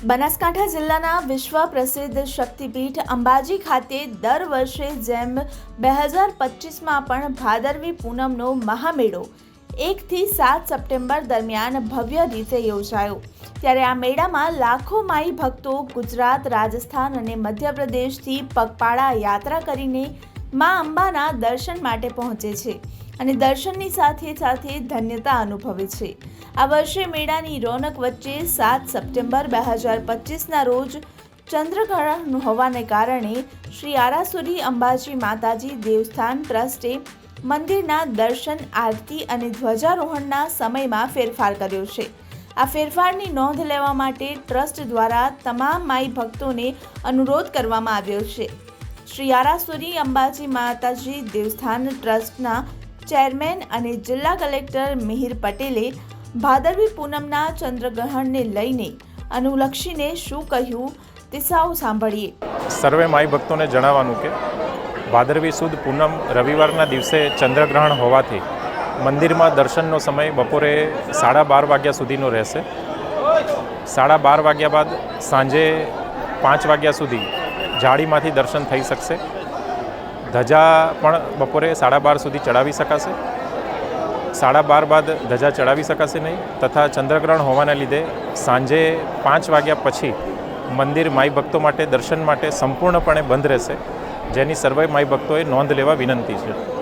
બનાસકાંઠા જિલ્લાના વિશ્વ પ્રસિદ્ધ શક્તિપીઠ અંબાજી ખાતે દર વર્ષે જેમ બે હજાર પચીસમાં પણ ભાદરવી પૂનમનો મહામેળો, એકથી સાત સપ્ટેમ્બર દરમિયાન ભવ્ય રીતે યોજાયો. ત્યારે આ મેળામાં લાખો માઈ ભક્તો ગુજરાત, રાજસ્થાન અને મધ્યપ્રદેશથી પગપાળા યાત્રા કરીને મા અંબાના દર્શન માટે પહોંચે છે. અને દર્શનની સાથે સાથે ધન્યતા અનુભવે છે. આ વર્ષે મેળાની રોનક વચ્ચે સાત સપ્ટેમ્બર બે હજાર પચીસના રોજ ચંદ્રગ્રહણ હોવાને કારણે શ્રી આરાસુરી અંબાજી માતાજી દેવસ્થાન ટ્રસ્ટે મંદિરના દર્શન, આરતી અને ધ્વજારોહણના સમયમાં ફેરફાર કર્યો છે. આ ફેરફારની નોંધ લેવા માટે ટ્રસ્ટ દ્વારા તમામ માઈ ભક્તોને અનુરોધ કરવામાં આવ્યો છે. શ્રી આરાસુરી અંબાજી માતાજી દેવસ્થાન ટ્રસ્ટના ચેરમેન અને જિલ્લા કલેક્ટર મિહિર પટેલે ભાદરવી પૂનમના ચંદ્રગ્રહણને લઈને અનુલક્ષીને શું કહ્યું તે સાવ સાંભળીએ. સર્વે માઈ ભક્તોને જણાવવાનું કે ભાદરવી સુદ પૂનમ રવિવારના દિવસે ચંદ્રગ્રહણ હોવાથી મંદિરમાં દર્શનનો સમય બપોરે સાડા બાર વાગ્યા સુધીનો રહેશે. સાડા બાર વાગ્યા બાદ સાંજે પાંચ વાગ્યા સુધી જાળીમાંથી દર્શન થઈ શકશે. ધજા પણ બપોરે સાડા બાર સુધી ચડાવી શકાશે. સાડા બાર બાદ ધજા ચડાવી શકાશે નહીં તથા ચંદ્રગ્રહણ હોવાના લીધે સાંજે પાંચ વાગ્યા પછી મંદિર માઈ ભક્તો માટે દર્શન માટે સંપૂર્ણપણે બંધ રહેશે. જેની સર્વે માઈ ભક્તોએ નોંધ લેવા વિનંતી છે.